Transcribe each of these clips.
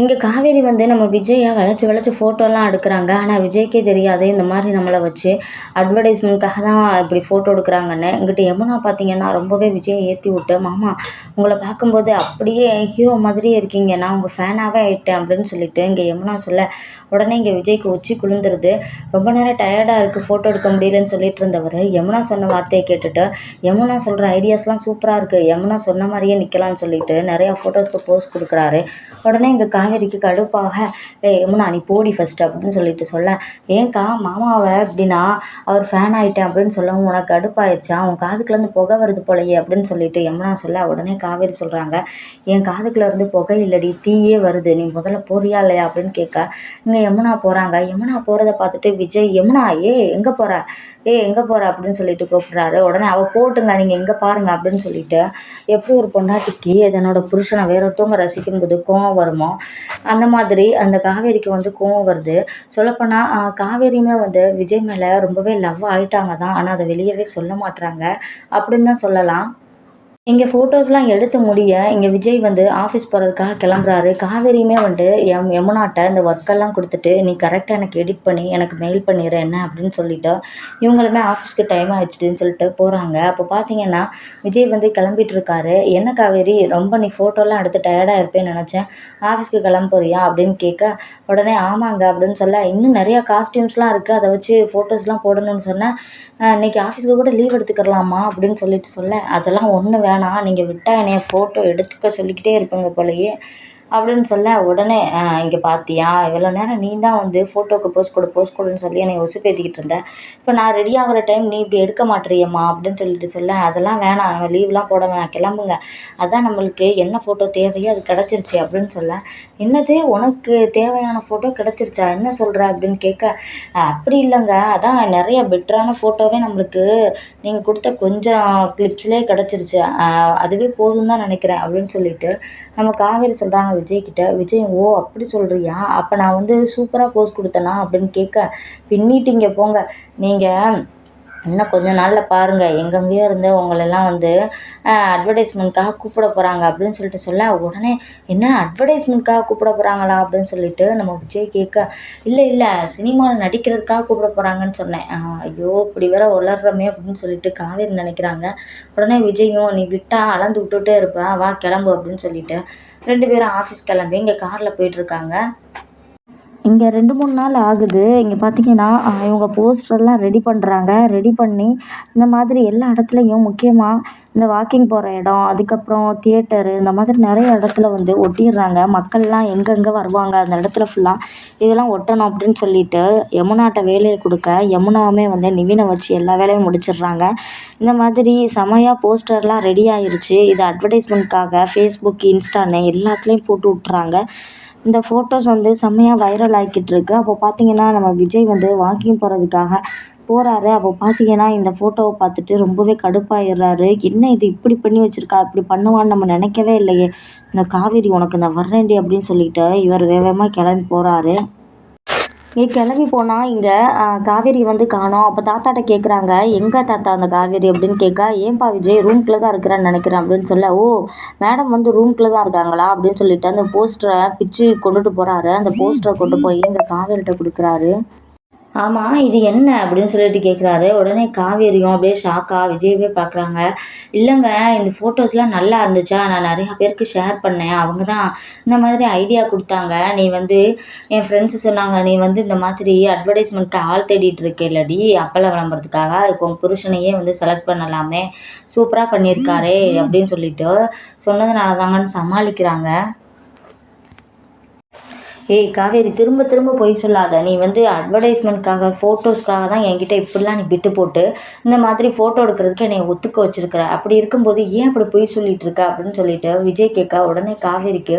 இங்கே காவேரி வந்து நம்ம விஜயை வளைச்சி வளைச்சி ஃபோட்டோலாம் எடுக்கிறாங்க. ஆனால் விஜய்க்கே தெரியாது இந்த மாதிரி நம்மளை வச்சு அட்வர்டைஸ்மெண்ட்காக தான் இப்படி ஃபோட்டோ எடுக்கிறாங்கன்னு. இங்கிட்ட யமுனா பார்த்தீங்கன்னா ரொம்பவே விஜயை ஏற்றி விட்டு மாமா உங்களை பார்க்கும்போது அப்படியே ஹீரோ மாதிரியே இருக்கீங்க. நான் உங்கள் ஃபேனாகவே ஆகிட்டேன் அப்படின்னு சொல்லிட்டு இங்கே யமுனா சொல்ல உடனே இங்கே விஜய்க்கு உச்சி குளிந்துருது ரொம்ப நேரம் டயர்டாக இருக்குது ஃபோட்டோ எடுக்க முடியலன்னு சொல்லிட்டு இருந்தவர். யமுனா சொன்ன வார்த்தையை கேட்டுட்டு யமுனா சொல்கிற ஐடியாஸ்லாம் சூப்பராக இருக்குது யமுனா சொன்ன மாதிரியே நிற்கலாம்னு சொல்லிட்டு நிறையா ஃபோட்டோஸ்க்கு போஸ் கொடுக்குறாரு. உடனே இங்கே கா காவேரிக்கு கடுப்பாக ஏய் யமுனா நீ போடி ஃபஸ்ட்டு அப்படின்னு சொல்லிட்டு சொல்ல ஏன்க்கா மாமாவை எப்படின்னா அவர் ஃபேன் ஆகிட்டேன் அப்படின்னு சொல்லவும் உனக்கு கடுப்பாயிடுச்சா உன் காதுக்குலேருந்து புகை வருது போலயே அப்படின்னு சொல்லிட்டு யமுனா சொல்ல உடனே காவேரி சொல்கிறாங்க என் காதுக்குள்ளேருந்து புகை இல்லடி தீயே வருது நீ முதல்ல போறியா இல்லையா? அப்படின்னு கேட்க இங்கே யமுனா போகிறாங்க யமுனா போகிறத பார்த்துட்டு விஜய் யமுனா ஏ எங்கே போகிற ஏ எங்கே போகிற அப்படின்னு சொல்லிட்டு கூப்பிட்றாரு உடனே அவள் போட்டுங்க நீங்கள் எங்கே பாருங்க அப்படின்னு சொல்லிட்டு எப்படி ஒரு பொண்டாட்டிக்கு தன்னோட புருஷனை வேற ஒருத்தவங்க ரசிக்கும்போது கோவம் வருமோ அந்த மாதிரி அந்த காவேரிக்கு வந்து கோவம் வருது. சொல்லப்போனால் காவேரியுமே வந்து விஜய் மேலே ரொம்பவே லவ் ஆகிட்டாங்க தான். ஆனால் அதை வெளியவே சொல்ல மாட்டுறாங்க அப்படின்னு தான் சொல்லலாம். இங்கே ஃபோட்டோஸ்லாம் எடுத்து முடிய இங்கே விஜய் வந்து ஆஃபீஸ் போகிறதுக்காக கிளம்புறாரு. காவேரியுமே வந்து எம் யமுனாட்ட இந்த ஒர்க்கெல்லாம் கொடுத்துட்டு நீ கரெக்டாக எனக்கு எடிட் பண்ணி எனக்கு மெயில் பண்ணிடுற என்ன? அப்படின்னு சொல்லிட்டு இவங்களுமே ஆஃபீஸ்க்கு டைம் ஆயிடுச்சுன்னு சொல்லிட்டு போகிறாங்க அப்போ பார்த்தீங்கன்னா விஜய் வந்து கிளம்பிட்டு இருக்காரு. என்ன காவேரி ரொம்ப நீ ஃபோட்டோலாம் எடுத்து டயர்டாக இருப்பேன்னு நினச்சேன். ஆஃபீஸ்க்கு கிளம்ப போறியா அப்படின்னு கேட்க உடனே ஆமாங்க அப்படின்னு சொல்ல இன்னும் நிறையா காஸ்டியூம்ஸ்லாம் இருக்குது அதை வச்சு ஃபோட்டோஸ்லாம் போடணும்னு சொன்னேன் இன்றைக்கி ஆஃபீஸ்க்கு கூட லீவ் எடுத்துக்கிறலாமா அப்படின்னு சொல்லிட்டு சொல்ல அதெல்லாம் ஒன்று வேணும். நீங்கள் விட்டால் என்னைய ஃபோட்டோ எடுத்துக்க சொல்லிக்கிட்டே இருப்பீங்க போலயே. அப்படின்னு சொல்ல உடனே இங்கே பார்த்தியா இவ்வளோ நேரம் நீ தான் வந்து ஃபோட்டோவுக்கு போஸ் கொடு போஸ் கொடுன்னு சொல்லி என்னை உசுப்பேத்திக்கிட்டு இருந்த. இப்போ நான் ரெடி ஆகிற டைம் நீ இப்படி எடுக்க மாட்டேறியம்மா அப்படின்னு சொல்லிட்டு சொல்ல அதெல்லாம் வேணாம். நம்ம லீவ்லாம் போட வேணாம் கிளம்புங்க. அதான் நம்மளுக்கு என்ன ஃபோட்டோ தேவையோ அது கிடச்சிருச்சு அப்படின்னு சொல்ல. என்னது? உனக்கு தேவையான ஃபோட்டோ கிடச்சிருச்சா? என்ன சொல்கிற அப்படின்னு கேட்க அப்படி இல்லைங்க. அதான் நிறைய பெட்டரான ஃபோட்டோவே நம்மளுக்கு நீங்கள் கொடுத்த கொஞ்சம் கிளிப்ஸ்லேயே கிடச்சிருச்சு. அதுவே போதும் தான் நினைக்கிறேன் அப்படின்னு சொல்லிட்டு நம்ம காவேரி சொல்கிறாங்க விஜய்கிட்ட விஜய் ஓ அப்படி சொல்கிறியா அப்போ நான் வந்து சூப்பராக போஸ் கொடுத்தேனா? அப்படின்னு கேட்க பின்னிட்டீங்க போங்க. நீங்கள் இன்னும் கொஞ்ச நாளில் பாருங்கள் எங்கெங்கேயோ இருந்து உங்களெல்லாம் வந்து அட்வர்டைஸ்மெண்ட்காக கூப்பிட போகிறாங்க அப்படின்னு சொல்லிட்டு சொல்ல உடனே என்ன அட்வர்டைஸ்மெண்ட்காக கூப்பிட போகிறாங்களா அப்படின்னு சொல்லிட்டு நம்ம விஜய் கேட்க இல்லை இல்லை சினிமாவில் நடிக்கிறதுக்காக கூப்பிட போகிறாங்கன்னு சொன்னேன். ஐயோ இப்படி வேற உளர்றமே அப்படின்னு சொல்லிட்டு காவேரி நினைக்கிறாங்க. உடனே விஜயும் நீ விட்டா அளந்து விட்டுட்டே இருப்பேன் வா கிளம்பு அப்படின்னு சொல்லிட்டு ரெண்டு பேரும் ஆஃபீஸ் கிளம்பி இங்கே காரில் போயிட்டுருக்காங்க இங்கே ரெண்டு மூணு நாள் ஆகுது. இங்கே பார்த்தீங்கன்னா இவங்க போஸ்டர்லாம் ரெடி பண்ணுறாங்க ரெடி பண்ணி இந்த மாதிரி எல்லா இடத்துலையும் முக்கியமாக இந்த வாக்கிங் போகிற இடம் அதுக்கப்புறம் தியேட்டரு இந்த மாதிரி நிறைய இடத்துல வந்து ஒட்டிடுறாங்க. மக்கள்லாம் எங்கெங்கே வருவாங்க அந்த இடத்துல ஃபுல்லாக இதெல்லாம் ஒட்டணும் அப்படின்னு சொல்லிட்டு யமுனாட்ட வேலையை கொடுக்க யமுனாவுமே வந்து நிவினை வச்சு எல்லா வேலையும் முடிச்சிடுறாங்க. இந்த மாதிரி செமையாக போஸ்டர்லாம் ரெடி ஆயிருச்சு. இது அட்வர்டைஸ்மெண்ட்காக ஃபேஸ்புக் இன்ஸ்டான்னு எல்லாத்துலேயும் போட்டு விட்றாங்க இந்த ஃபோட்டோஸ் வந்து செம்மையாக வைரல் ஆகிக்கிட்டு இருக்கு அப்போ பார்த்தீங்கன்னா நம்ம விஜய் வந்து வாக்கிங் போகிறதுக்காக போகிறாரு அப்போ பார்த்தீங்கன்னா இந்த ஃபோட்டோவை பார்த்துட்டு ரொம்பவே கடுப்பாயிடுறாரு. என்ன இது இப்படி பண்ணி வச்சுருக்கா? இப்படி பண்ணுவான்னு நம்ம நினைக்கவே இல்லையே. இந்த காவேரி உனக்கு இந்த வர்றேன்டி அப்படின்னு சொல்லிட்டு இவர் வேகமாக கிளம்பி போகிறாரு இங்கே கிளம்பி போனால் இங்கே காவேரி வந்து காணோம். அப்போ தாத்தாட்ட கேட்குறாங்க எங்கே தாத்தா அந்த காவேரி? அப்படின்னு கேட்க ஏன்பா விஜய் ரூம்குள்ளே தான் இருக்கிறான்னு நினைக்கிறேன் அப்படின்னு சொல்ல ஓ மேடம் வந்து ரூம்குள்ளே தான் இருக்காங்களா? அப்படின்னு சொல்லிட்டு அந்த போஸ்டரை பிச்சு கொண்டுட்டு போகிறாரு அந்த போஸ்டரை கொண்டு போய் இந்த காவேரிகிட்ட கொடுக்குறாரு. ஆமாம் இது என்ன அப்படின்னு சொல்லிட்டு கேட்குறாரு உடனே காவேரியும் அப்படியே ஷாக்காக விஜயவே பார்க்குறாங்க இல்லைங்க இந்த ஃபோட்டோஸ்லாம் நல்லா இருந்துச்சா? நான் நிறையா பேருக்கு ஷேர் பண்ணேன். அவங்க தான் இந்த மாதிரி ஐடியா கொடுத்தாங்க. நீ வந்து என் ஃப்ரெண்ட்ஸு சொன்னாங்க நீ வந்து இந்த மாதிரி அட்வர்டைஸ்மெண்ட்க்கு ஆள் தேடிட்டு இருக்கேல்லடி அப்பளம் விளம்பரத்துக்காக அதுக்கு உன் புருஷனையே வந்து செலக்ட் பண்ணலாமே. சூப்பராக பண்ணியிருக்காரே அப்படின்னு சொல்லிட்டு சொன்னதுனால தாங்கன்னு சமாளிக்கிறாங்க. ஏய் காவேரி திரும்ப திரும்ப பொய் சொல்லாத. நீ வந்து அட்வர்டைஸ்மெண்ட்காக ஃபோட்டோஸ்க்காக தான் என்கிட்ட இப்படிலாம் நீ விட்டு போட்டு இந்த மாதிரி ஃபோட்டோ எடுக்கிறதுக்கு என்னை ஒத்துக்க வச்சுருக்கிற. அப்படி இருக்கும்போது ஏன் அப்படி பொய் சொல்லிகிட்டு இருக்க அப்படின்னு சொல்லிட்டு விஜய் கேட்க உடனே காவேரிக்கு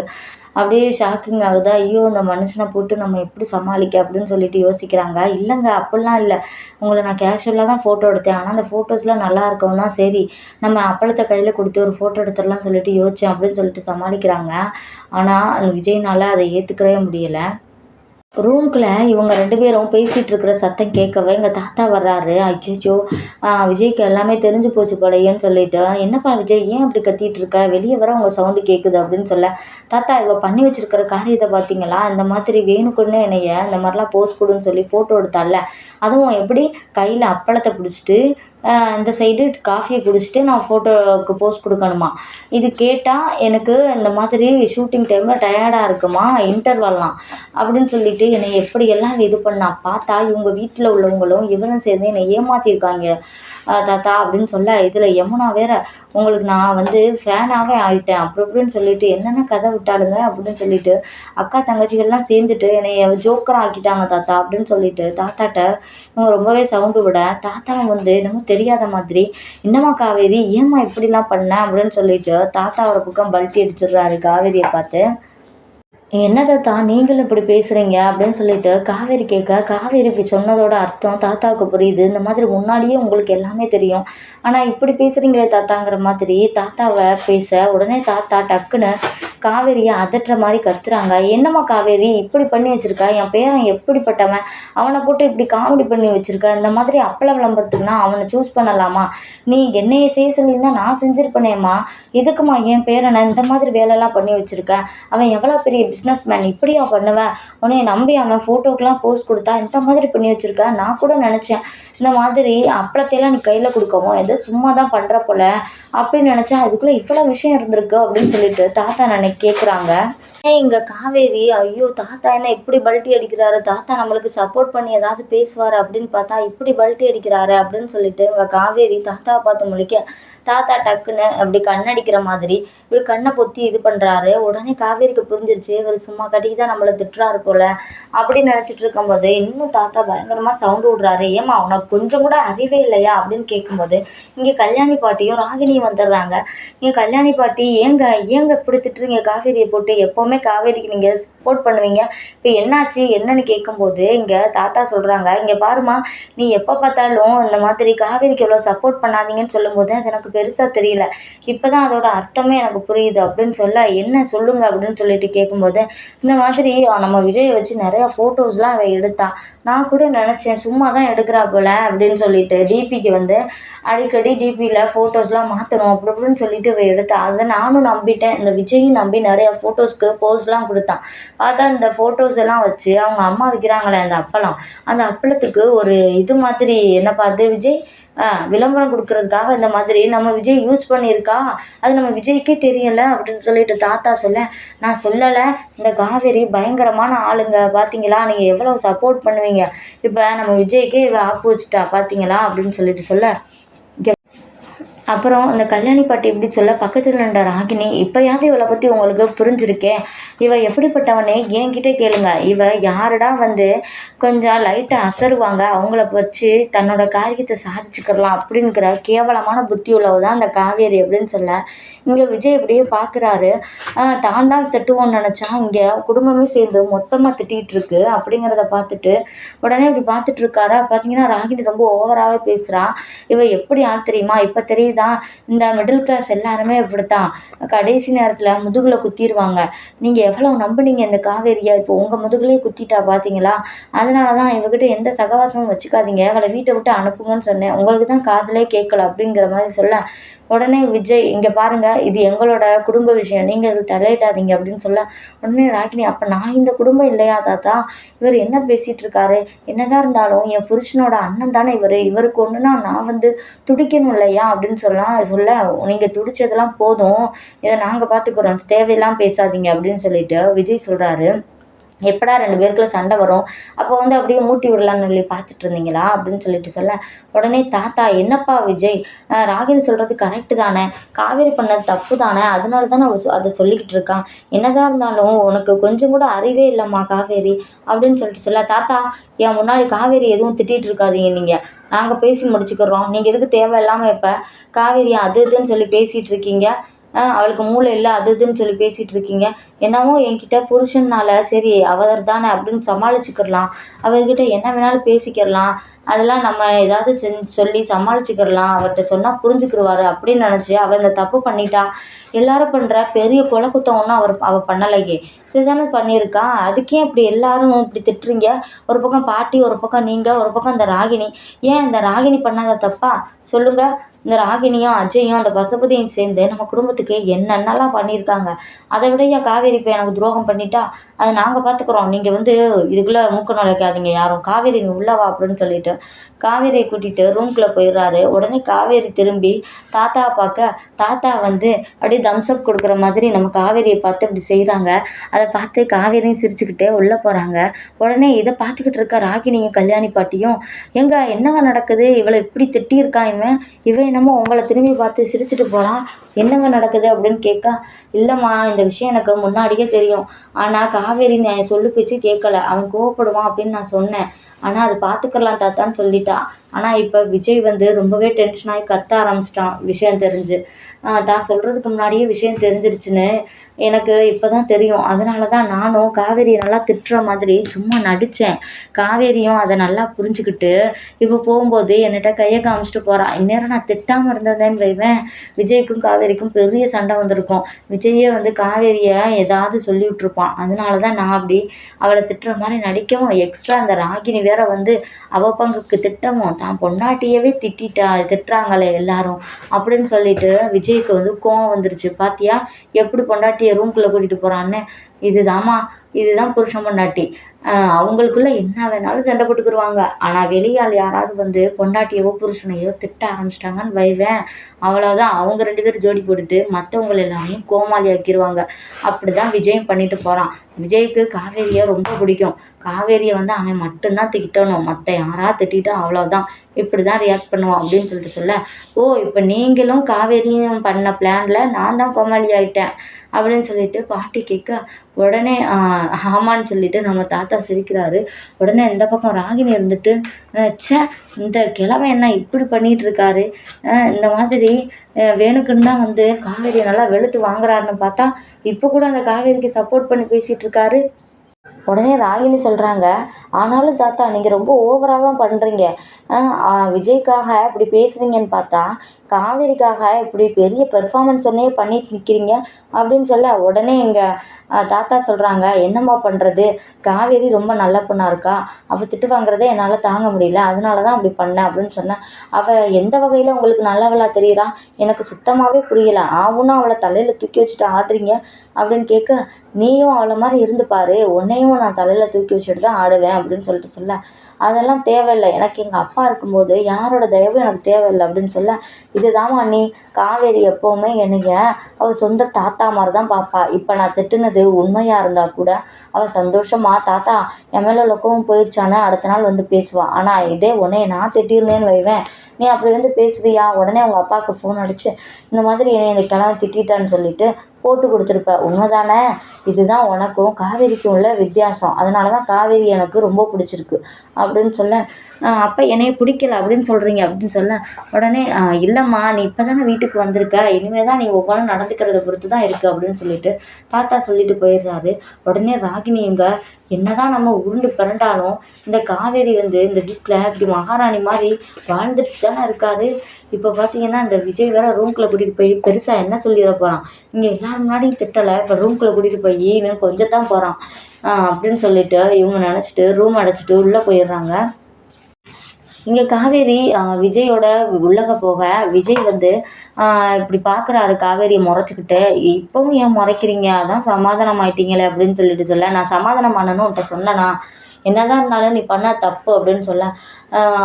அப்படியே ஷாக்கிங் ஆகுதா. ஐயோ இந்த மனுஷனை போட்டு நம்ம எப்படி சமாளிக்க அப்படின்னு சொல்லிட்டு யோசிக்கிறாங்க. இல்லைங்க அப்படிலாம் இல்லை. உங்களை நான் கேஷுவலாக தான் ஃபோட்டோ எடுத்தேன். ஆனால் அந்த ஃபோட்டோஸ்லாம் நல்லா இருக்கவும் தான் சரி. நம்ம அப்பளத்தை கையில் கொடுத்து ஒரு ஃபோட்டோ எடுத்துடலாம் சொல்லிட்டு யோசித்தேன் அப்படின்னு சொல்லிட்டு சமாளிக்கிறாங்க. ஆனால் அந்த விஜய்னால் அதை ஏற்றுக்கவே முடியலை. ரூம்குள்ளே இவங்க ரெண்டு பேரும் பேசிகிட்டு இருக்கிற சத்தம் கேட்கவே எங்கள் தாத்தா வர்றாரு. ஐயோ விஜய்க்கு எல்லாமே தெரிஞ்சு போச்சு போலையேன்னு சொல்லிட்டு என்னப்பா விஜய் ஏன் அப்படி கத்திட்டு இருக்க? வெளியே வர உங்கள் சவுண்டு கேட்குது அப்படின்னு சொல்ல தாத்தா இவ பண்ணி வச்சிருக்கிற காரியத்தை பார்த்தீங்களா இந்த மாதிரி வேணுக்குன்னு என்னைய இந்த மாதிரிலாம் போஸ்ட் கொடுன்னு சொல்லி ஃபோட்டோ எடுத்தால அதுவும் எப்படி? கையில் அப்பளத்தை பிடிச்சிட்டு இந்த சைடு காஃபியை குடிச்சிட்டு நான் ஃபோட்டோவுக்கு போஸ் கொடுக்கணுமா? இது கேட்டால் எனக்கு இந்த மாதிரி ஷூட்டிங் டைமில் டயர்டாக இருக்குமா? இன்டர்வல்லாம் அப்படின்னு சொல்லிட்டு என்னை எப்படியெல்லாம் இது பண்ணா? பார்த்தா இவங்க வீட்டில் உள்ளவங்களும் இவனும் சேர்ந்து என்னை ஏமாற்றிருக்காங்க தாத்தா அப்படின்னு சொல்ல இதில் யமுனா வேற உங்களுக்கு நான் வந்து ஃபேனாகவே ஆகிட்டேன் அப்படி அப்படின்னு சொல்லிட்டு என்னென்ன கதை விட்டாளுங்க? அப்படின்னு சொல்லிட்டு அக்கா தங்கச்சிகள்லாம் சேர்ந்துட்டு என்னை ஜோக்கராக ஆக்கிட்டாங்க தாத்தா. அப்படின்னு சொல்லிட்டு தாத்தாட்ட இவங்க ரொம்பவே சவுண்டு விட தாத்தாவும் வந்து நம்ம தெரியாத மாதிரி என்னம்மா காவேரி ஏம்மா இப்படிலாம் பண்ண? அப்படின்னு சொல்லிட்டு தாத்தா ஒரு பக்கம் பல்ட்டி அடிச்சிடுறாரு காவேரியை பார்த்து. என்ன தாத்தா நீங்களும் இப்படி பேசுகிறீங்க அப்படின்னு சொல்லிட்டு காவேரி கேட்க காவேரி இப்படி சொன்னதோட அர்த்தம் தாத்தாவுக்கு புரியுது. இந்த மாதிரி முன்னாடியே உங்களுக்கு எல்லாமே தெரியும். ஆனால் இப்படி பேசுகிறீங்களே தாத்தாங்கிற மாதிரி தாத்தாவை பேச உடனே தாத்தா டக்குன்னு காவேரியை அதட்டுற மாதிரி கத்துறாங்க. என்னம்மா காவேரி? இப்படி பண்ணி வச்சுருக்க? என் பேரன் எப்படிப்பட்டவன்? அவனை போட்டு இப்படி காமெடி பண்ணி வச்சுருக்க? இந்த மாதிரி அப்பள விளம்பரத்துக்குனா அவனை சூஸ் பண்ணலாமா? நீ என்னையை செய்ய சொல்லியிருந்தா நான் செஞ்சுருப்பேனேம்மா. எதுக்குமா என் பேரனை இந்த மாதிரி வேலைலாம் பண்ணி வச்சுருக்க? அவன் எவ்வளோ பெரிய பிஸ்னஸ் மேன் இப்படியா பண்ணுவேன் உன்னைய நம்பி அவன் ஃபோட்டோக்கெலாம் போஸ்ட் கொடுத்தா இந்த மாதிரி பண்ணி வச்சுருக்க? நான் கூட நினச்சேன். இந்த மாதிரி அப்பளத்தையெல்லாம் நீ கையில் கொடுக்கவும் எதோ சும்மா தான் பண்ணுற போல. அப்படின்னு நினச்சேன் அதுக்குள்ளே இவ்வளோ விஷயம் இருந்திருக்கு அப்படின்னு சொல்லிட்டு தாத்தா நினை கேட்குறாங்க ஏன் இங்கே காவேரி ஐயோ தாத்தா என்ன இப்படி பல்ட்டி அடிக்கிறாரு? தாத்தா நம்மளுக்கு சப்போர்ட் பண்ணி ஏதாவது பேசுவார் அப்படின்னு பார்த்தா இப்படி பல்ட்டி அடிக்கிறாரு அப்படின்னு சொல்லிட்டு இங்கே காவேரி தாத்தாவை பார்த்து முழிக்க தாத்தா டக்குன்னு அப்படி கண்ணடிக்கிற மாதிரி இப்படி கண்ணை பொத்தி இது பண்ணுறாரு உடனே காவேரிக்கு புரிஞ்சிருச்சு இவர் சும்மா கட்டிக்கு தான் நம்மளை திட்டுறாரு போல. அப்படின்னு நினச்சிட்டு இருக்கும்போது இன்னும் தாத்தா பயங்கரமாக சவுண்டு விடுறாரு. ஏமா உனக்கு கொஞ்சம் கூட அறிவே இல்லையா? அப்படின்னு கேட்கும்போது இங்கே கல்யாணி பாட்டியும் ராகினியும் வந்துடுறாங்க. இங்கே கல்யாணி பாட்டி ஏங்க ஏங்க இப்படி திட்டுறீங்க? காவேரியை போட்டு எப்போவுமே காவேரிக்கு நீங்கள் சப்போர்ட் பண்ணுவீங்க. இப்போ என்னாச்சு? என்னன்னு கேட்கும்போது இங்கே தாத்தா சொல்கிறாங்க இங்கே பாருமா நீ எப்போ பார்த்தாலும் இந்த மாதிரி காவேரிக்கு எவ்வளோ சப்போர்ட் பண்ணாதீங்கன்னு சொல்லும்போது அது எனக்கு பெருசாக தெரியல. இப்போ தான் அதோட அர்த்தமே எனக்கு புரியுது அப்படின்னு சொல்ல என்ன சொல்லுங்க? அப்படின்னு சொல்லிட்டு கேட்கும்போது இந்த மாதிரி நம்ம விஜயை வச்சு நிறையா ஃபோட்டோஸ்லாம் அவள் எடுத்தான். நான் கூட நினச்சேன் சும்மா தான் எடுக்கிறா போல அப்படின்னு சொல்லிட்டு டிபிக்கு வந்து அடிக்கடி டிபியில் ஃபோட்டோஸ்லாம் மாற்றணும் அப்படி அப்படின்னு சொல்லிட்டு அவள் எடுத்தா. அதை நானும் நம்பிட்டேன். இந்த விஜயும் நம்பி நிறையா ஃபோட்டோஸ்க்கு போஸ்லாம் கொடுத்தான். பார்த்தா இந்த ஃபோட்டோஸ் எல்லாம் வச்சு அவங்க அம்மா வைக்கிறாங்களே அந்த அப்பளம். அந்த அப்பளத்துக்கு ஒரு இது மாதிரி என்ன பார்த்து விஜய்? விளம்பரம் கொடுக்கறதுக்காக இந்த மாதிரி நம்ம விஜய் யூஸ் பண்ணியிருக்கா? அது நம்ம விஜய்க்கே தெரியலை அப்படின்னு சொல்லிட்டு தாத்தா சொல்ல நான் சொல்லலை. இந்த காவேரி பயங்கரமான ஆளுங்க. பார்த்தீங்களா நீங்கள் எவ்வளோ சப்போர்ட் பண்ணுவீங்க? இப்போ நம்ம விஜய்க்கே இவ ஆப்பு வச்சுட்டா பார்த்தீங்களா அப்படின்னு சொல்லிட்டு சொல்ல அப்புறம் அந்த கல்யாணி பாட்டி எப்படி சொல்ல பக்கத்தில் நின்ற ராகினி இப்போயாவது இவளை பற்றி உங்களுக்கு புரிஞ்சிருக்கேன் இவ எப்படிப்பட்டவனே என்கிட்ட கேளுங்க. இவ யாருடா வந்து கொஞ்சம் லைட்டாக அசருவாங்க. அவங்கள வச்சு தன்னோட காரியத்தை சாதிச்சுக்கிறலாம் அப்படிங்கிற கேவலமான புத்தி உள்ளவ தான் அந்த காவேரி அப்படின்னு சொல்ல. இங்கே விஜய் இப்படியே பார்க்குறாரு தான் தான் திட்டுவோன்னு நினச்சா இங்கே குடும்பமே சேர்ந்து மொத்தமாக திட்டிகிட்டு இருக்கு அப்படிங்கிறத பார்த்துட்டு உடனே இப்படி பார்த்துட்டு இருக்காரா. பார்த்தீங்கன்னா ராகினி ரொம்ப ஓவராகவே பேசுகிறான் இவ எப்படி ஆள் தெரியுமா? இப்போ தெரியுது? தான் இந்த மிடில் கிளாஸ் எல்லாருமே இப்படித்தான் கடைசி நேரத்தில் முதுகில் குத்திடுவாங்க நீங்கள் எவ்வளோ நம்புனீங்க இந்த காவேரியை? இப்போ உங்கள் முதுகுலேயே குத்திட்டா பார்த்தீங்களா அதனால தான் இவகிட்ட எந்த சகவாசமும் வச்சுக்காதீங்க. அவளை வீட்டை விட்டு அனுப்புங்கன்னு சொன்னேன். உங்களுக்கு தான் காதலே கேட்கல அப்படிங்கிற மாதிரி சொல்ல. உடனே விஜய் இங்கே பாருங்கள் இது எங்களோட குடும்ப விஷயம். நீங்கள் இதில் தலையிடாதீங்க அப்படின்னு சொல்ல. உடனே ராகினி அப்போ நான் இந்த குடும்பம் இல்லையா தாத்தா? இவர் என்ன பேசிகிட்டு இருக்காரு? என்னதான் இருந்தாலும் என் புருஷனோட அண்ணன் தானே இவர். இவருக்கு ஒன்றுனா நான் வந்து துடிக்கணும் இல்லையா? அப்படின்னு சொல்லலாம் சொல்ல நீங்கள் துடிச்சதெல்லாம் போதும். இதை நாங்கள் பார்த்துக்குறோம் தேவையெல்லாம் பேசாதீங்க. அப்படின்னு சொல்லிட்டு விஜய் சொல்கிறாரு எப்படா ரெண்டு பேருக்குள்ள சண்டை வரும்? அப்போ வந்து அப்படியே மூட்டி விடலான்னு சொல்லி பார்த்துட்டு இருந்தீங்களா? அப்படின்னு சொல்லிட்டு சொல்ல உடனே தாத்தா என்னப்பா விஜய்? ராகினி சொல்கிறது கரெக்டு தானே? காவேரி பண்ணது தப்பு தானே? அதனால தானே அவள் அதை சொல்லிக்கிட்டு இருக்கான் என்னதான் இருந்தாலும் உனக்கு கொஞ்சம் கூட அறிவே இல்லைம்மா காவேரி அப்படின்னு சொல்லிட்டு சொல்ல தாத்தா என் முன்னாடி காவேரி எதுவும் திட்டிகிட்டு இருக்காதீங்க நீங்கள் நாங்கள் பேசி முடிச்சுக்கிறோம். நீங்கள் எதுக்கு தேவையில்லாமல் இப்போ காவேரி அது இதுன்னு சொல்லி பேசிகிட்டு இருக்கீங்க. அவளுக்கு மூளை இல்லை அது இதுன்னு சொல்லி பேசிகிட்டு இருக்கீங்க. என்னவோ என்கிட்ட புருஷன்னால சரி அவர் தானே அப்படின்னு சமாளிச்சுக்கிடலாம் அவர்கிட்ட என்ன வேணாலும் பேசிக்கிடலாம் அதெல்லாம் நம்ம ஏதாவது செஞ்சு சொல்லி சமாளிச்சுக்கிடலாம் அவர்கிட்ட சொன்னால் புரிஞ்சுக்கிடுவாரு அப்படின்னு நினச்சி அவள் இந்த தப்பு பண்ணிட்டா. எல்லாரும் பண்ணுற பெரிய கொலை குத்தம் ஒன்றும் அவர் அவள் பண்ணலையே. இதுதானே பண்ணியிருக்கான் அதுக்கே இப்படி எல்லாரும் இப்படி திட்டுறீங்க? ஒரு பக்கம் பாட்டி ஒரு பக்கம் நீங்கள் ஒரு பக்கம் இந்த ராகினி ஏன் இந்த ராகினி பண்ணாத தப்பா? சொல்லுங்கள் இந்த ராகினியும் அஜயும் அந்த பசுபதியும் சேர்ந்து நம்ம குடும்பத்துக்கு என்னென்னலாம் பண்ணியிருக்காங்க? அதை விட ஏன் காவேரி இப்போ எனக்கு துரோகம் பண்ணிட்டா? அதை நாங்கள் பார்த்துக்குறோம் நீங்கள் வந்து இதுக்குள்ளே மூக்க நுழைக்காதீங்க யாரும். காவேரி நீ உள்ளே வா அப்படின்னு சொல்லிட்டு காவேரியை கூட்டிகிட்டு ரூம்குள்ளே போயிடுறாரு. உடனே காவேரி திரும்பி தாத்தாவை பார்க்க தாத்தா வந்து அப்படியே தம்ஸ்அப் கொடுக்குற மாதிரி நம்ம காவேரியை பார்த்து இப்படி செய்கிறாங்க அதை பார்த்து காவேரியும் சிரிச்சுக்கிட்டே உள்ளே போகிறாங்க உடனே இதை பார்த்துக்கிட்டு இருக்க ராகினியும் கல்யாணி பாட்டியும் எங்க என்னங்க நடக்குது? இவளை இப்படி திட்டியிருக்கான் இவன்? இவன் என்னமோ உங்களை திரும்பி பார்த்து சிரிச்சுட்டு போகிறான் என்னங்க நடக்குது? அப்படின்னு கேட்க இல்லைம்மா இந்த விஷயம் எனக்கு முன்னாடியே தெரியும். ஆனால் காவேரி நான் சொல்லு பேச்சு கேட்கல. அவன் கோவப்படுவான் அப்படின்னு நான் சொன்னேன். ஆனால் அது பார்த்துக்கலாம் தாத்தான்னு சொல்லிட்டா. ஆனால் இப்போ விஜய் வந்து ரொம்பவே டென்ஷனாகி கத்த ஆரம்பிச்சிட்டான். விஷயம் தெரிஞ்சு. தான் சொல்கிறதுக்கு முன்னாடியே விஷயம் தெரிஞ்சிருச்சுன்னு எனக்கு இப்போ தான் தெரியும். அதனால தான் நானும் காவேரியை நல்லா திட்டுற மாதிரி சும்மா நடித்தேன் காவேரியும் அதை நல்லா புரிஞ்சுக்கிட்டு இப்போ போகும்போது என்கிட்ட கையை காமிச்சிட்டு போகிறான் இந்நேரம் நான் திட்டாமல் இருந்ததேன்னு வைவேன். விஜய்க்கும் காவேரிக்கும் பெரிய சண்டை வந்திருக்கும். விஜயே வந்து காவேரியை ஏதாவது சொல்லி விட்ருப்பான் அதனால தான் நான் அப்படி அவளை திட்டுற மாதிரி நடிக்கவும் எக்ஸ்ட்ரா அந்த ராகினி வேற வந்து அவ பங்குக்கு திட்டமும் தான். பொண்டாட்டியவே திட்டிட்டா திட்டுறாங்களே எல்லாரும் அப்படின்னு சொல்லிட்டு விஜய்க்கு வந்து கோவம் வந்துருச்சு. பார்த்தியா எப்படி பொண்டாட்டியை ரூம்குள்ளே கூட்டிகிட்டு போகிறான்னு இதுதாம்மா இதுதான் புருஷன் பொண்டாட்டி. அவங்களுக்குள்ள என்ன வேணாலும் சண்டை போட்டுக்கிருவாங்க. ஆனால் வெளியால் யாராவது வந்து பொண்டாட்டியவோ புருஷனையோ திட்ட ஆரம்பிச்சிட்டாங்கன்னு வைவேன். அவ்வளோதான் அவங்க ரெண்டு பேரும் ஜோடி போட்டுட்டு மற்றவங்கள எல்லாரையும் கோமாளி ஆக்கிடுவாங்க அப்படி தான் விஜயம் பண்ணிட்டு போகிறான் விஜய்க்கு காவேரியை ரொம்ப பிடிக்கும். காவேரியை வந்து அவன் மட்டும்தான் திட்டணும். மற்ற யாராவது திட்டிட்டா அவ்வளோதான் இப்படி தான் ரியாக்ட் பண்ணுவான் அப்படின்னு சொல்லிட்டு சொல்ல ஓ இப்போ நீங்களும் காவேரியும் பண்ண பிளானில் நான் தான் கோமாளி ஆகிட்டேன் அப்படின்னு சொல்லிட்டு பாட்டி கேட்க உடனே ஆமான்னு சொல்லிட்டு நம்ம தாத்தா சிரிக்கிறாரு. உடனே இந்த பக்கம் ராகினி இருந்துட்டு ச்சே இந்த கிழமை என்ன இப்படி பண்ணிகிட்டு இருக்காரு? இந்த மாதிரி வேணுக்குன்னு தான் வந்து காவேரியை நல்லா வெளுத்து வாங்குறாருன்னு பார்த்தா இப்போ கூட அந்த காவேரிக்கு சப்போர்ட் பண்ணி பேசிகிட்டு இருக்காரு. உடனே ராகினி சொல்கிறாங்க ஆனாலும் தாத்தா நீங்கள் ரொம்ப ஓவராக தான் பண்ணுறீங்க விஜய்க்காக இப்படி பேசுவீங்கன்னு பார்த்தா காவேரிக்காக இப்படி பெரிய பெர்ஃபார்மன்ஸ் ஒன்றே பண்ணிட்டு நிற்கிறீங்க அப்படின்னு சொல்ல உடனே எங்கள் தாத்தா சொல்கிறாங்க என்னம்மா பண்ணுறது காவேரி ரொம்ப நல்ல பொண்ணாக இருக்கா? அவள் திட்டு வாங்குறதே என்னால் தாங்க முடியல. அதனால தான் அப்படி பண்ணேன் அப்படின்னு சொன்னேன் அவள் எந்த வகையில் உங்களுக்கு நல்லவளாக தெரியுறா? எனக்கு சுத்தமாகவே புரியலை. ஆவுன்னா அவளை தலையில் தூக்கி வச்சுட்டு ஆடுறீங்க அப்படின்னு கேட்க நீயும் அவளை மாதிரி இருந்து பாரு. உன்னையும் நான் தலையில் தூக்கி வச்சுட்டு தான் ஆடுவேன். அப்படின்னு சொல்லிட்டு சொல்ல. அதெல்லாம் தேவையில்லை. எனக்கு எங்கள் அப்பா இருக்கும்போது யாரோட தயவும் எனக்கு தேவையில்லை அப்படின்னு சொல்ல இதுதாம்மா நீ காவேரி எப்போவுமே என்னைய அவள் சொந்த தாத்தா மாதிரி தான் பார்ப்பா இப்போ நான் திட்டுனது உண்மையாக இருந்தால் கூட அவள் சந்தோஷமா தாத்தா என் மேலே லொக்கவும் போயிடுச்சானே அடுத்த நாள் வந்து பேசுவாள் ஆனால் இதே உடனே நான் திட்டியிருந்தேன்னு வைவேன். நீ அப்படி வந்து பேசுவியா? உடனே அவங்க அப்பாவுக்கு ஃபோன் அடித்து இந்த மாதிரி என்னை இந்த கிழமை திட்டான்னு சொல்லிட்டு போட்டு கொடுத்துருப்ப. உண்மைதானே? இதுதான் உனக்கும் காவேரிக்கும் உள்ள வித்தியாசம். அதனால தான் காவேரி எனக்கு ரொம்ப பிடிச்சிருக்கு. அப்படின்னு சொல்ல அப்போ என்னைய பிடிக்கல அப்படின்னு சொல்கிறீங்க அப்படின்னு சொல்ல உடனே இல்லைம்மா நீ இப்போ தானே வீட்டுக்கு வந்திருக்க. இனிமேல் தான் நீ ஒவ்வொன்றும் நடந்துக்கிறத பொறுத்து தான் இருக்குது அப்படின்னு சொல்லிட்டு தாத்தா சொல்லிட்டு போயிடுறாரு. உடனே ராகினி இங்கே என்னதான் நம்ம உருண்டு பிறண்டாலும் இந்த காவேரி வந்து இந்த வீட்டில் இப்படி மகாராணி மாதிரி வாழ்ந்துட்டு தானே இருக்காரு. இப்போ பார்த்தீங்கன்னா இந்த விஜய் வேற ரூம்குள்ளே கூட்டிகிட்டு போய் பெருசாக என்ன சொல்லிட போகிறான் இங்கே நான் முன்னாடி திட்டலை இப்போ ரூம்குள்ளே கூட்டிகிட்டு போய் இவன் கொஞ்சம் தான் போகிறான் அப்படின்னு சொல்லிட்டு இவங்க நினச்சிட்டு ரூம் அடைச்சிட்டு உள்ளே போயிடுறாங்க. இங்கே காவேரி விஜயோட உள்ளக போக விஜய் வந்து இப்படி பார்க்குறாரு காவேரியை முறைச்சிக்கிட்டு இப்போவும் ஏன் முறைக்கிறீங்க? அதான் சமாதானம் ஆயிட்டீங்களே அப்படின்னு சொல்லிட்டு சொல்ல நான் சமாதானம் பண்ணணும் உன்ட்ட சொன்னேனா? என்னதான் இருந்தாலும் நீ பண்ண தப்பு அப்படின்னு சொல்ல.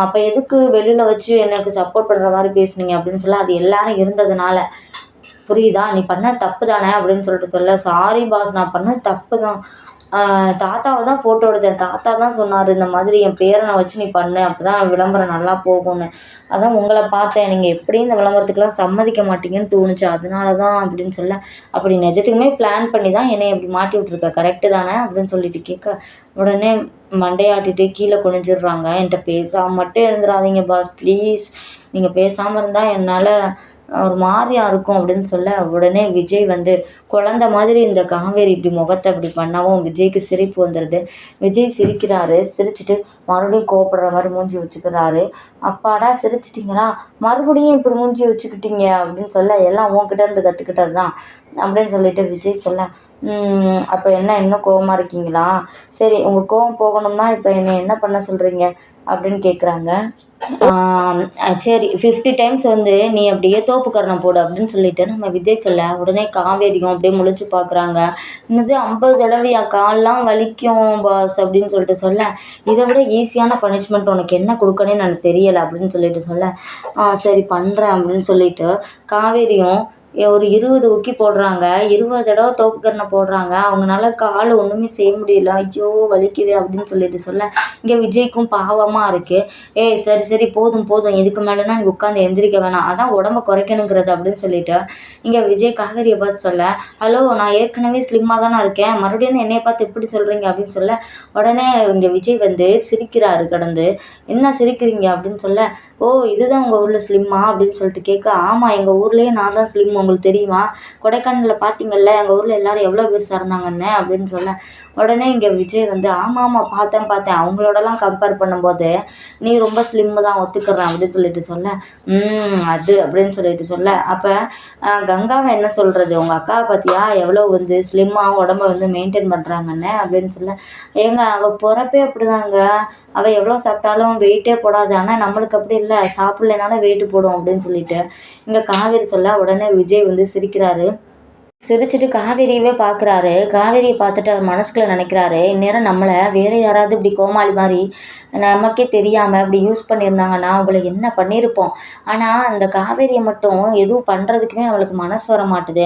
அப்போ எதுக்கு வெளியில் வச்சு எனக்கு சப்போர்ட் பண்ணுற மாதிரி பேசுனீங்க? அப்படின்னு சொல்ல அது எல்லாரும் இருந்ததுனால. புரியுதா? நீ பண்ண தப்பு தானே அப்படின்னு சொல்லிட்டு சொல்ல சாரி பாஸ் நான் பண்ண தப்பு தான் தாத்தாவை தான் ஃபோட்டோ எடுத்தேன். தாத்தா தான் சொன்னார் இந்த மாதிரி என் பேரனை வச்சு நீ பண்ணு. அப்போ தான் விளம்பரம் நல்லா போகும்னு. அதான் உங்களை பார்த்தேன். நீங்கள் எப்படியும் இந்த விளம்பரத்துக்கெலாம் சம்மதிக்க மாட்டீங்கன்னு தோணுச்சு. அதனால தான் அப்படின்னு சொல்ல அப்படி நிஜத்துக்குமே பிளான் பண்ணி தான் என்னை இப்படி மாட்டி விட்ருக்க கரெக்டு தானே? அப்படின்னு சொல்லிட்டு கேட்க உடனே மண்டையாட்டிட்டு கீழே குனிஞ்சிடுறாங்க. என்கிட்ட பேசாமல் மட்டும் இருந்துடாதீங்க பாஸ் ப்ளீஸ் நீங்கள் பேசாமல் இருந்தால் என்னால் ஒரு மாதிரியா இருக்கும் அப்படின்னு சொல்ல உடனே விஜய் வந்து குழந்த மாதிரி இந்த காவேரி இப்படி முகத்தை இப்படி பண்ணவும் விஜய்க்கு சிரிப்பு வந்துடுது விஜய் சிரிக்கிறாரு. சிரிச்சுட்டு மறுபடியும் கோவப்படுற மாதிரி மூஞ்சி வச்சுக்கிறாரு. அப்பாடா சிரிச்சிட்டிங்களா? மறுபடியும் இப்படி மூஞ்சி வச்சுக்கிட்டீங்க அப்படின்னு சொல்ல எல்லாம் உன்கிட்ட இருந்து கற்றுக்கிட்டது தான் அப்படின்னு சொல்லிட்டு விஜய் சொல்ல அப்போ என்ன இன்னும் கோவமாக இருக்கீங்களா? சரி உங்கள் கோவம் போகணும்னா இப்போ என்னை என்ன பண்ண சொல்கிறீங்க அப்படின்னு கேட்குறாங்க சரி ஃபிஃப்டி டைம்ஸ் வந்து நீ அப்படியே தோப்புக்கரணம் போடு அப்படின்னு சொல்லிட்டு நம்ம விஜய் சொல்ல உடனே காவேரியும் அப்படியே முழிச்சு பார்க்குறாங்க இன்னது ஐம்பது தடவையா? கால்லாம் வலிக்கும் பாஸ் அப்படின்னு சொல்லிட்டு சொல்ல இதை விட ஈஸியான பனிஷ்மெண்ட் உனக்கு என்ன கொடுக்கணும்னு எனக்கு தெரியலை அப்படின்னு சொல்லிட்டு சொல்ல சரி பண்ணுறேன் அப்படின்னு சொல்லிட்டு காவேரியும் ஒரு இருபது உக்கி போடுறாங்க இருபது தடவை தோப்புக்கரணை போடுறாங்க. அவங்கனால கால் ஒன்றுமே செய்ய முடியல. ஐயோ வலிக்குது அப்படின்னு சொல்லிட்டு சொல்ல இங்கே விஜய்க்கும் பாவமாக இருக்குது ஏய் சரி சரி போதும் போதும். இதுக்கு மேலேனா நீ உட்காந்து எந்திரிக்க வேணாம். அதான் உடம்ப குறைக்கணுங்கிறது அப்படின்னு சொல்லிட்டு இங்கே விஜய் காவேரியை பார்த்து சொல்ல ஹலோ நான் ஏற்கனவே ஸ்லிம்மாக தானே இருக்கேன். மறுபடியும் என்னைய பார்த்து எப்படி சொல்கிறீங்க அப்படின்னு சொல்ல உடனே இங்கே விஜய் வந்து சிரிக்கிறாரு கடந்து. என்ன சிரிக்கிறீங்க? அப்படின்னு சொல்ல ஓ இதுதான் உங்கள் ஊரில் ஸ்லிம்மா அப்படின்னு சொல்லிட்டு கேட்க ஆமாம் எங்கள் ஊர்லேயே நான் தான் ஸ்லிம் உங்களுக்கு தெரியுமா? கொடைக்கானலில் பார்த்தீங்கல்ல எங்கள் ஊரில் எல்லோரும் எவ்வளோ பேர் சார்ந்தாங்கன்னு அப்படின்னு சொல்ல உடனே இங்கே விஜய் வந்து ஆமாம் ஆமாம் பார்த்தேன் பார்த்தேன். அவங்களோடலாம் கம்பேர் பண்ணும்போது நீ ரொம்ப ஸ்லிம்மு தான் ஒத்துக்கிறேன் அப்படின்னு சொல்லிட்டு சொல்ல அது அப்படின்னு சொல்லிட்டு சொல்ல. அப்போ கங்காவை என்ன சொல்கிறது உங்கள் அக்காவை பார்த்தியா எவ்வளோ வந்து ஸ்லிம்மாக உடம்ப வந்து மெயின்டைன் பண்ணுறாங்கன்னு அப்படின்னு சொல்ல ஏங்க அவள் பிறப்பே அப்படிதாங்க. அவள் எவ்வளோ சாப்பிட்டாலும் வெயிட்டே போடாது. ஆனால் நம்மளுக்கு அப்படி இல்லை. சாப்பிட்லனாலும் வெயிட்டு போடும் அப்படின்னு சொல்லிட்டு இங்கே காவேரி சொல்ல உடனே விஜய் வந்து சிரிக்கிறாரு. சிரிச்சுட்டு காவேரியவே பார்க்குறாரு காவேரியை பார்த்துட்டு அவர் மனசுக்குள்ள நினைக்கிறாரு. இந்நேரம் நம்மளை வேறு யாராவது இப்படி கோமாளி மாதிரி நமக்கே தெரியாமல் இப்படி யூஸ் பண்ணியிருந்தாங்கன்னா அவங்கள என்ன பண்ணியிருப்போம்? ஆனால் அந்த காவேரியை மட்டும் எதுவும் பண்ணுறதுக்குமே நம்மளுக்கு மனசு வர மாட்டுது.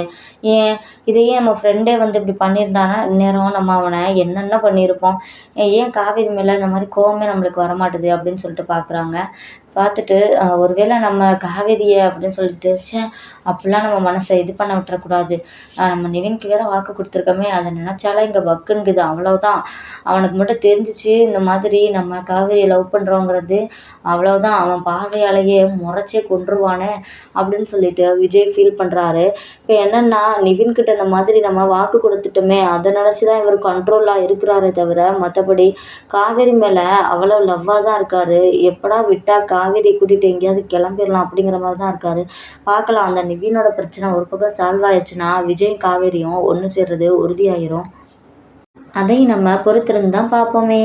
ஏன்? இதையே நம்ம ஃப்ரெண்டே வந்து இப்படி பண்ணியிருந்தானா இந்நேரம் நம்ம அவனை என்னென்ன பண்ணியிருப்போம்? ஏன் காவேரி மேலே இந்த மாதிரி கோவமே நம்மளுக்கு வரமாட்டுது அப்படின்னு சொல்லிட்டு பார்க்குறாங்க பார்த்துட்டு ஒருவேளை நம்ம காவேரியை அப்படின்னு சொல்லிட்டு ச்சே அப்படிலாம் நம்ம மனசை இது பண்ண விட்டுறக்கூடாது. நம்ம நிவின்க்கு வேற வாக்கு கொடுத்துருக்கோமே அதை நினச்சாலே இங்கே பக்குங்குது அவ்வளோதான் அவனுக்கு மட்டும் தெரிஞ்சிச்சு இந்த மாதிரி நம்ம காவேரியை லவ் பண்ணுறோங்கிறது அவ்வளோதான் அவன் பார்வையாலேயே முறைச்சே கொன்றுவானே அப்படின்னு சொல்லிட்டு விஜய் ஃபீல் பண்ணுறாரு இப்போ என்னென்னா நிவின்கிட்ட இந்த மாதிரி நம்ம வாக்கு கொடுத்துட்டோமே அதை நினச்சி தான் இவர் கண்ட்ரோலாக இருக்கிறாரே தவிர மற்றபடி காவேரி மேலே அவ்வளோ லவ்வாக தான் இருக்கார். எப்படா விட்டாக்கா காவேரியை கூட்டிகிட்டு எங்கேயாவது கிளம்பிடலாம் அப்படிங்கிற மாதிரி தான் இருக்கார். பார்க்கலாம். அந்த நிவினோட பிரச்சனை ஒரு பக்கம் சால்வ் ஆயிடுச்சுன்னா விஜய் காவேரியும் ஒன்று சேர்றது உறுதியாயிரும். அதையும் நம்ம பொறுத்திருந்து தான் பார்ப்போமே.